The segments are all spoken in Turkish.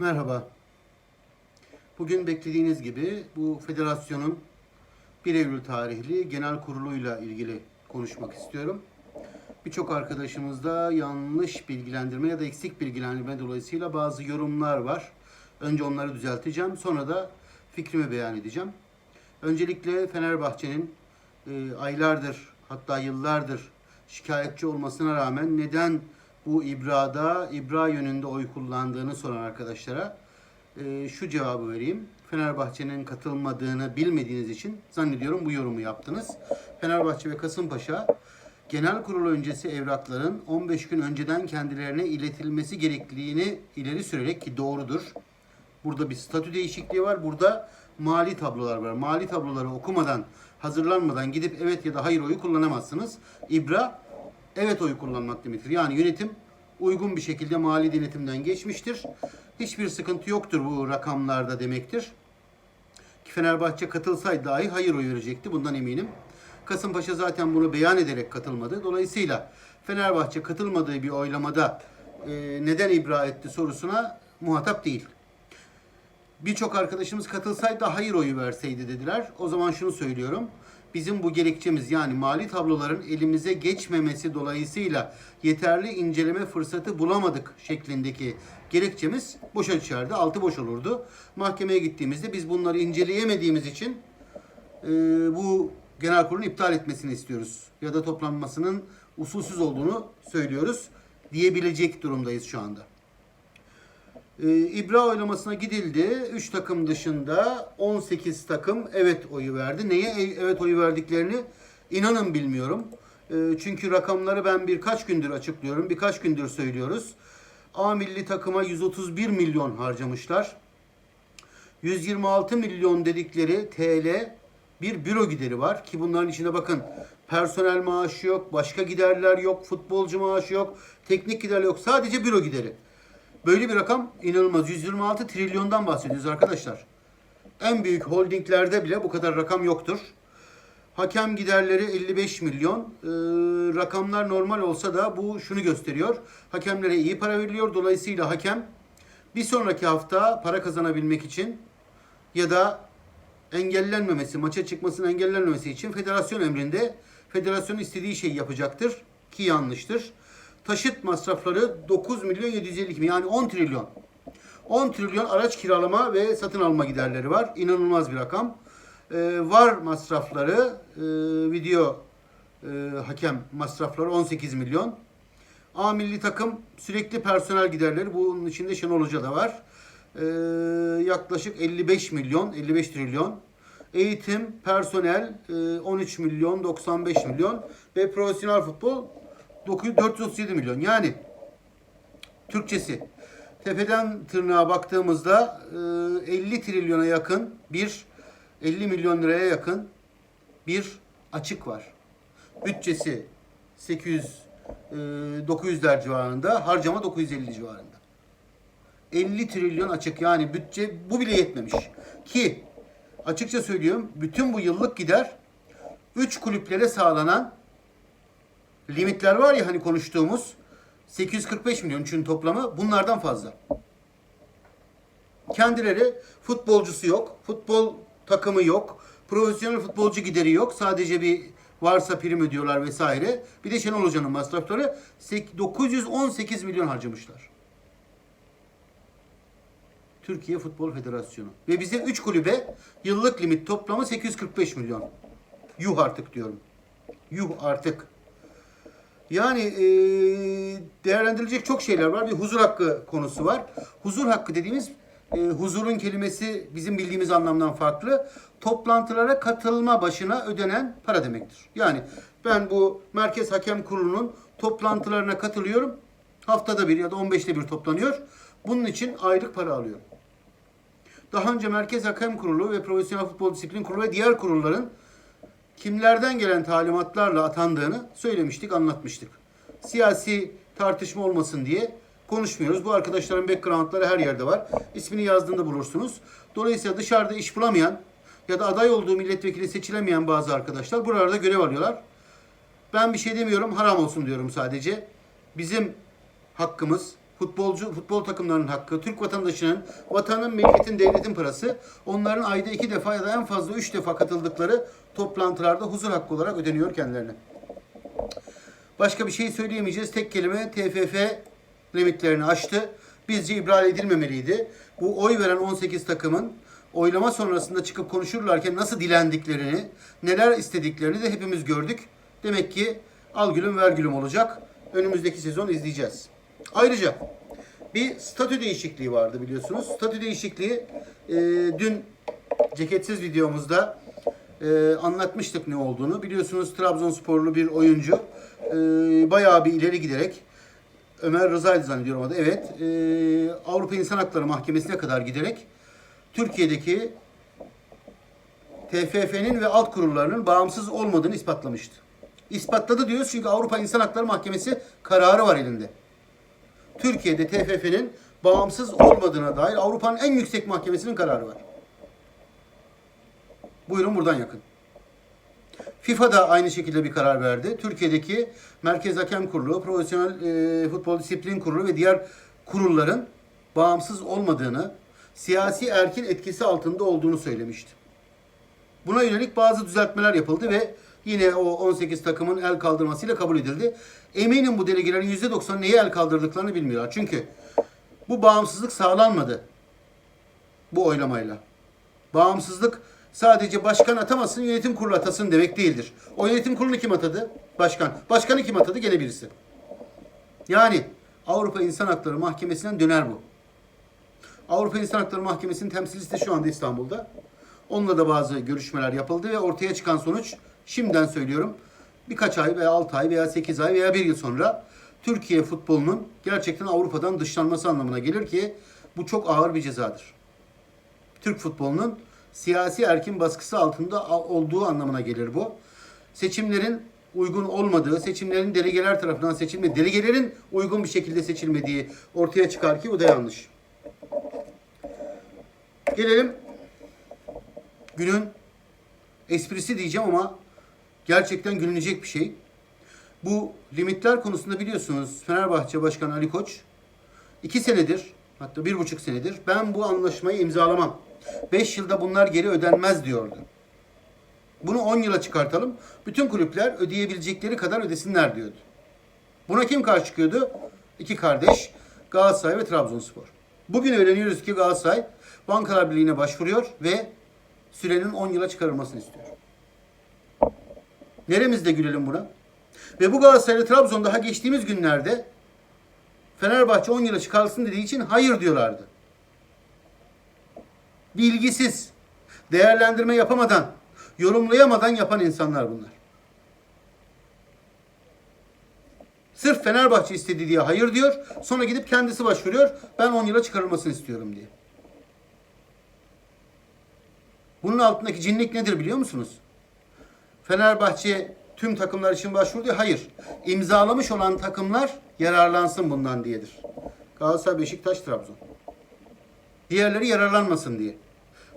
Merhaba. Bugün beklediğiniz gibi bu federasyonun 1 Eylül tarihli genel kuruluyla ilgili konuşmak istiyorum. Birçok arkadaşımızda yanlış bilgilendirme ya da eksik bilgilendirme dolayısıyla bazı yorumlar var. Önce onları düzelteceğim. Sonra da fikrimi beyan edeceğim. Öncelikle Fenerbahçe'nin e, aylardır hatta yıllardır şikayetçi olmasına rağmen neden bu ibrada ibra yönünde oy kullandığını soran arkadaşlara e, şu cevabı vereyim. Fenerbahçe'nin katılmadığını bilmediğiniz için zannediyorum bu yorumu yaptınız. Fenerbahçe ve Kasımpaşa genel kurul öncesi evrakların 15 gün önceden kendilerine iletilmesi gerekliliğini ileri sürerek ki doğrudur. Burada bir statü değişikliği var. Burada mali tablolar var. Mali tabloları okumadan, hazırlanmadan gidip evet ya da hayır oyu kullanamazsınız. İbra evet oyu kullanmak demektir. Yani yönetim uygun bir şekilde mali denetimden geçmiştir. Hiçbir sıkıntı yoktur bu rakamlarda demektir. Ki Fenerbahçe katılsaydı dahi hayır oyu verecekti. Bundan eminim. Kasımpaşa zaten bunu beyan ederek katılmadı. Dolayısıyla Fenerbahçe katılmadığı bir oylamada e, neden ibra etti sorusuna muhatap değil. Birçok arkadaşımız katılsaydı hayır oyu verseydi dediler. O zaman şunu söylüyorum. Bizim bu gerekçemiz yani mali tabloların elimize geçmemesi dolayısıyla yeterli inceleme fırsatı bulamadık şeklindeki gerekçemiz boşa düşerdi. Altı boş olurdu. Mahkemeye gittiğimizde biz bunları inceleyemediğimiz için e, bu genel kurulun iptal etmesini istiyoruz. Ya da toplanmasının usulsüz olduğunu söylüyoruz diyebilecek durumdayız şu anda. Ee, İbra oylamasına gidildi. 3 takım dışında 18 takım evet oyu verdi. Neye e- evet oyu verdiklerini inanın bilmiyorum. Ee, çünkü rakamları ben birkaç gündür açıklıyorum. Birkaç gündür söylüyoruz. A milli takıma 131 milyon harcamışlar. 126 milyon dedikleri TL bir büro gideri var ki bunların içinde bakın personel maaşı yok, başka giderler yok, futbolcu maaşı yok, teknik gider yok. Sadece büro gideri. Böyle bir rakam inanılmaz. 126 trilyondan bahsediyoruz arkadaşlar. En büyük holdinglerde bile bu kadar rakam yoktur. Hakem giderleri 55 milyon. Ee, rakamlar normal olsa da bu şunu gösteriyor. Hakemlere iyi para veriliyor. Dolayısıyla hakem bir sonraki hafta para kazanabilmek için ya da engellenmemesi, maça çıkmasının engellenmemesi için federasyon emrinde federasyon istediği şeyi yapacaktır ki yanlıştır. Taşıt masrafları 9 milyon 752 milyon yani 10 trilyon. 10 trilyon araç kiralama ve satın alma giderleri var. İnanılmaz bir rakam. Ee, var masrafları, e, video e, hakem masrafları 18 milyon. A milli takım sürekli personel giderleri. Bunun içinde Şenol Hoca da var. Ee, yaklaşık 55 milyon, 55 trilyon. Eğitim, personel e, 13 milyon, 95 milyon ve profesyonel futbol 9 437 milyon. Yani Türkçesi tepeden tırnağa baktığımızda e, 50 trilyona yakın bir 50 milyon liraya yakın bir açık var. Bütçesi 800 e, 900'ler civarında, harcama 950 civarında. 50 trilyon açık yani bütçe bu bile yetmemiş. Ki açıkça söylüyorum bütün bu yıllık gider 3 kulüplere sağlanan limitler var ya hani konuştuğumuz 845 milyon üçün toplamı bunlardan fazla. Kendileri futbolcusu yok, futbol takımı yok, profesyonel futbolcu gideri yok. Sadece bir varsa prim ödüyorlar vesaire. Bir de Şenol Hoca'nın masrafları 918 milyon harcamışlar. Türkiye Futbol Federasyonu. Ve bize 3 kulübe yıllık limit toplamı 845 milyon. Yuh artık diyorum. Yuh artık. Yani e, değerlendirilecek çok şeyler var. Bir huzur hakkı konusu var. Huzur hakkı dediğimiz e, huzurun kelimesi bizim bildiğimiz anlamdan farklı. Toplantılara katılma başına ödenen para demektir. Yani ben bu Merkez Hakem Kurulu'nun toplantılarına katılıyorum. Haftada bir ya da 15'te bir toplanıyor. Bunun için aylık para alıyorum. Daha önce Merkez Hakem Kurulu ve Profesyonel Futbol Disiplin Kurulu ve diğer kurulların kimlerden gelen talimatlarla atandığını söylemiştik, anlatmıştık. Siyasi tartışma olmasın diye konuşmuyoruz. Bu arkadaşların backgroundları her yerde var. İsmini yazdığında bulursunuz. Dolayısıyla dışarıda iş bulamayan ya da aday olduğu milletvekili seçilemeyen bazı arkadaşlar buralarda görev alıyorlar. Ben bir şey demiyorum, haram olsun diyorum sadece. Bizim hakkımız, futbolcu futbol takımlarının hakkı, Türk vatandaşının, vatanın, milletin, devletin parası onların ayda iki defa ya da en fazla üç defa katıldıkları toplantılarda huzur hakkı olarak ödeniyor kendilerine. Başka bir şey söyleyemeyeceğiz. Tek kelime TFF limitlerini aştı. Bizce ibral edilmemeliydi. Bu oy veren 18 takımın oylama sonrasında çıkıp konuşurlarken nasıl dilendiklerini, neler istediklerini de hepimiz gördük. Demek ki al gülüm ver gülüm olacak. Önümüzdeki sezon izleyeceğiz. Ayrıca bir statü değişikliği vardı biliyorsunuz. Statü değişikliği e, dün ceketsiz videomuzda e, anlatmıştık ne olduğunu. Biliyorsunuz Trabzonsporlu bir oyuncu e, bayağı bir ileri giderek Ömer Rıza'ydı zannediyorum adı. Evet. e, Avrupa İnsan Hakları Mahkemesi'ne kadar giderek Türkiye'deki TFF'nin ve alt kurullarının bağımsız olmadığını ispatlamıştı. İspatladı diyoruz çünkü Avrupa İnsan Hakları Mahkemesi kararı var elinde. Türkiye'de TFF'nin bağımsız olmadığına dair Avrupa'nın en yüksek mahkemesinin kararı var. Buyurun buradan yakın. FIFA da aynı şekilde bir karar verdi. Türkiye'deki Merkez Hakem Kurulu, Profesyonel e, Futbol Disiplin Kurulu ve diğer kurulların bağımsız olmadığını, siyasi erkin etkisi altında olduğunu söylemişti. Buna yönelik bazı düzeltmeler yapıldı ve yine o 18 takımın el kaldırmasıyla kabul edildi. Eminim bu delegelerin %90'ı neye el kaldırdıklarını bilmiyorlar. Çünkü bu bağımsızlık sağlanmadı bu oylamayla. Bağımsızlık sadece başkan atamasın, yönetim kurulu atasın demek değildir. O yönetim kurulunu kim atadı? Başkan. Başkanı kim atadı? Gene birisi. Yani Avrupa İnsan Hakları Mahkemesi'nden döner bu. Avrupa İnsan Hakları Mahkemesi'nin temsilcisi de şu anda İstanbul'da. Onunla da bazı görüşmeler yapıldı ve ortaya çıkan sonuç şimdiden söylüyorum birkaç ay veya 6 ay veya 8 ay veya 1 yıl sonra Türkiye futbolunun gerçekten Avrupa'dan dışlanması anlamına gelir ki bu çok ağır bir cezadır. Türk futbolunun siyasi erkin baskısı altında olduğu anlamına gelir bu. Seçimlerin uygun olmadığı, seçimlerin delegeler tarafından seçilme, delegelerin uygun bir şekilde seçilmediği ortaya çıkar ki bu da yanlış. Gelelim günün esprisi diyeceğim ama gerçekten gülünecek bir şey. Bu limitler konusunda biliyorsunuz Fenerbahçe Başkanı Ali Koç iki senedir hatta bir buçuk senedir ben bu anlaşmayı imzalamam. Beş yılda bunlar geri ödenmez diyordu. Bunu 10 yıla çıkartalım. Bütün kulüpler ödeyebilecekleri kadar ödesinler diyordu. Buna kim karşı çıkıyordu? İki kardeş Galatasaray ve Trabzonspor. Bugün öğreniyoruz ki Galatasaray Bankalar Birliği'ne başvuruyor ve sürenin 10 yıla çıkarılmasını istiyor. Neremizde gülelim buna? Ve bu Galatasaray Trabzon daha geçtiğimiz günlerde Fenerbahçe 10 yıla çıkarılsın dediği için hayır diyorlardı. Bilgisiz, değerlendirme yapamadan, yorumlayamadan yapan insanlar bunlar. Sırf Fenerbahçe istedi diye hayır diyor. Sonra gidip kendisi başvuruyor. Ben 10 yıla çıkarılmasını istiyorum diye. Bunun altındaki cinlik nedir biliyor musunuz? Fenerbahçe tüm takımlar için başvurdu. Hayır. İmzalamış olan takımlar yararlansın bundan diyedir. Galatasaray, Beşiktaş, Trabzon. Diğerleri yararlanmasın diye.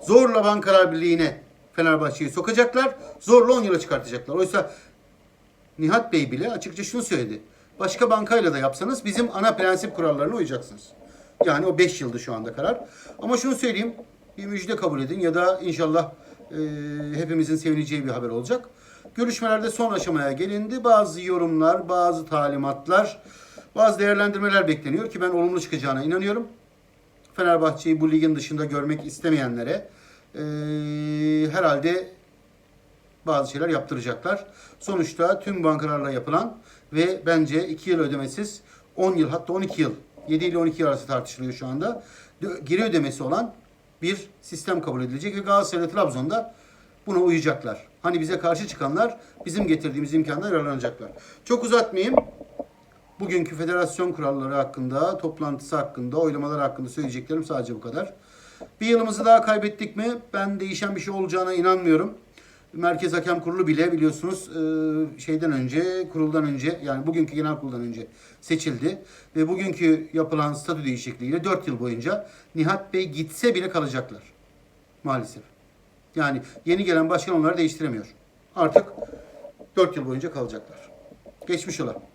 Zorla Bankalar Birliği'ne Fenerbahçe'yi sokacaklar. Zorla 10 yıla çıkartacaklar. Oysa Nihat Bey bile açıkça şunu söyledi. Başka bankayla da yapsanız bizim ana prensip kurallarına uyacaksınız. Yani o 5 yıldı şu anda karar. Ama şunu söyleyeyim. Bir müjde kabul edin ya da inşallah e, hepimizin sevineceği bir haber olacak. Görüşmelerde son aşamaya gelindi. Bazı yorumlar, bazı talimatlar, bazı değerlendirmeler bekleniyor ki ben olumlu çıkacağına inanıyorum. Fenerbahçe'yi bu ligin dışında görmek istemeyenlere e, herhalde bazı şeyler yaptıracaklar. Sonuçta tüm bankalarla yapılan ve bence 2 yıl ödemesiz 10 yıl hatta 12 yıl 7 ile 12 yıl arası tartışılıyor şu anda. Geri ödemesi olan bir sistem kabul edilecek ve Galatasaray Trabzon'da buna uyacaklar. Hani bize karşı çıkanlar bizim getirdiğimiz imkandan yararlanacaklar. Çok uzatmayayım. Bugünkü federasyon kuralları hakkında, toplantısı hakkında, oylamalar hakkında söyleyeceklerim sadece bu kadar. Bir yılımızı daha kaybettik mi? Ben değişen bir şey olacağına inanmıyorum. Merkez Hakem Kurulu bile biliyorsunuz e, şeyden önce, kuruldan önce yani bugünkü genel kuruldan önce seçildi. Ve bugünkü yapılan statü değişikliğiyle 4 yıl boyunca Nihat Bey gitse bile kalacaklar. Maalesef. Yani yeni gelen başkan onları değiştiremiyor. Artık 4 yıl boyunca kalacaklar. Geçmiş ola.